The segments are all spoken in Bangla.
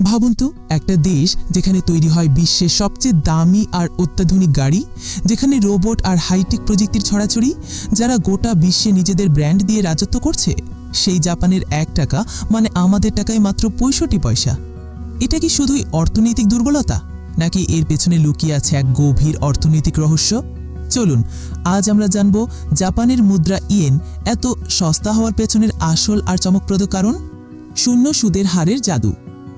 ভাবুন তো, একটা দেশ যেখানে তৈরি হয় বিশ্বের সবচেয়ে দামি আর অত্যাধুনিক গাড়ি, যেখানে রোবট আর হাইটেক প্রযুক্তির ছড়াছড়ি, যারা গোটা বিশ্বে নিজেদের ব্র্যান্ড দিয়ে রাজত্ব করছে। সেই জাপানের এক টাকা মানে আমাদের টাকায় মাত্র পঁয়ষট্টি পয়সা। এটা কি শুধুই অর্থনৈতিক দুর্বলতা, নাকি এর পেছনে লুকিয়ে আছে এক গভীর অর্থনৈতিক রহস্য? চলুন, আজ আমরা জানব জাপানের মুদ্রা ইয়েন এত সস্তা হওয়ার পেছনের আসল আর চমকপ্রদ কারণ? শূন্য সুদের হারের জাদু।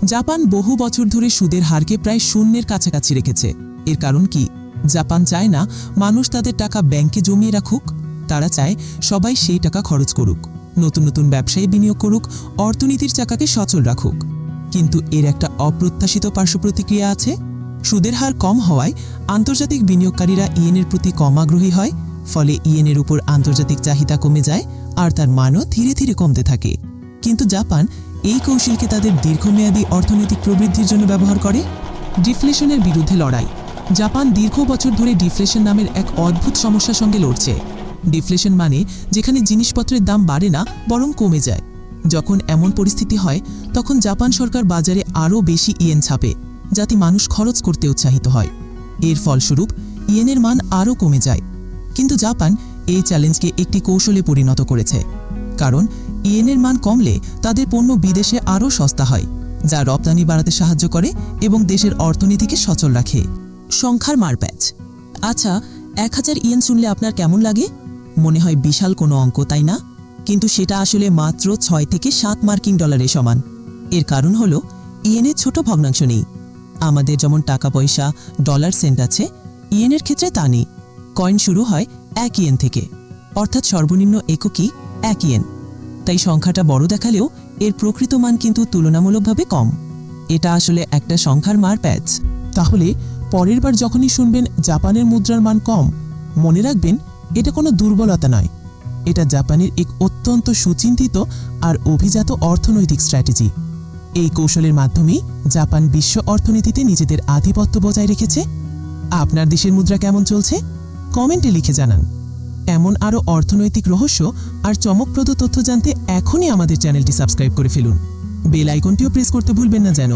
জাপান বহু বছর ধরে সুদের হারকে প্রায় শূন্যের কাছাকাছি রেখেছে। এর কারণ কি? জাপান চায় না মানুষ তাদের টাকা ব্যাংকে জমিয়ে রাখুক, তারা চায় সবাই সেই টাকা খরচ করুক, নতুন নতুন ব্যবসায়ী বিনিয়োগ করুক, অর্থনীতির চাকাকে সচল রাখুক। কিন্তু এর একটা অপ্রত্যাশিত পার্শ্ব প্রতিক্রিয়া আছে। সুদের হার কম হওয়ায় আন্তর্জাতিক বিনিয়োগকারীরা ইয়েনের প্রতি কম আগ্রহী হয়, ফলে ইয়েনের উপর আন্তর্জাতিক চাহিদা কমে যায়, আর তার মানও ধীরে ধীরে কমতে থাকে। কিন্তু জাপান এই কৌশলকে তাদের দীর্ঘমেয়াদী অর্থনৈতিক প্রবৃদ্ধির জন্য ব্যবহার করে। ডিফ্লেশনের বিরুদ্ধে লড়াই। জাপান দীর্ঘ বছর ধরে ডিফ্লেশন নামের এক অদ্ভুত সমস্যার সঙ্গে লড়ছে। ডিফ্লেশন মানে যেখানে জিনিসপত্রের দাম বাড়ে না, বরং কমে যায়। যখন এমন পরিস্থিতি হয়, তখন জাপান সরকার বাজারে আরও বেশি ইয়েন ছাপে, যাতে মানুষ খরচ করতে উৎসাহিত হয়। এর ফলস্বরূপ, ইয়েনের মান আরও কমে যায়। কিন্তু জাপান এই চ্যালেঞ্জকে একটি কৌশলে পরিণত করেছে। কারণ ইয়েনের মান কমলে তাদের পণ্য বিদেশে আরও সস্তা হয়, যা রপ্তানি বাড়াতে সাহায্য করে এবং দেশের অর্থনীতিকে সচল রাখে। সংখ্যার মারপ্যাচ। আচ্ছা এক হাজার ইয়েন শুনলে আপনার কেমন লাগে? মনে হয় বিশাল কোনো অঙ্ক, তাই না? কিন্তু সেটা আসলে মাত্র ছয় থেকে সাত মার্কিন ডলারের সমান। এর কারণ হলো, ইয়েনের ছোট ভগ্নাংশ নেই। আমাদের যেমন টাকা পয়সা, ডলার সেন্ট আছে, ইয়েনের ক্ষেত্রে তা নেই। কয়েন শুরু হয় এক ইয়েন থেকে। অর্থাৎ সর্বনিম্ন এককই এক ইয়েন। তাই সংখ্যাটা বড় দেখালেও এর প্রকৃত মান কিন্তু তুলনামূলকভাবে কম। এটা আসলে একটা সংখ্যার মার প্যাচ। তাহলে পরের বার যখনই শুনবেন জাপানের মুদ্রার মান কম, মনে রাখবেন এটা কোনো দুর্বলতা নয়। এটা জাপানের এক অত্যন্ত সুচিন্তিত আর অভিজাত অর্থনৈতিক স্ট্র্যাটেজি। এই কৌশলের মাধ্যমেই জাপান বিশ্ব অর্থনীতিতে নিজেদের আধিপত্য বজায় রেখেছে। আপনার দেশের মুদ্রা কেমন চলছে? কমেন্টে লিখে জানান। এমন আরও অর্থনৈতিক রহস্য আর চমকপ্রদ তথ্য জানতে এখনই আমাদের চ্যানেলটি সাবস্ক্রাইব করে ফেলুন। বেল আইকনটিও প্রেস করতে ভুলবেন না যেন।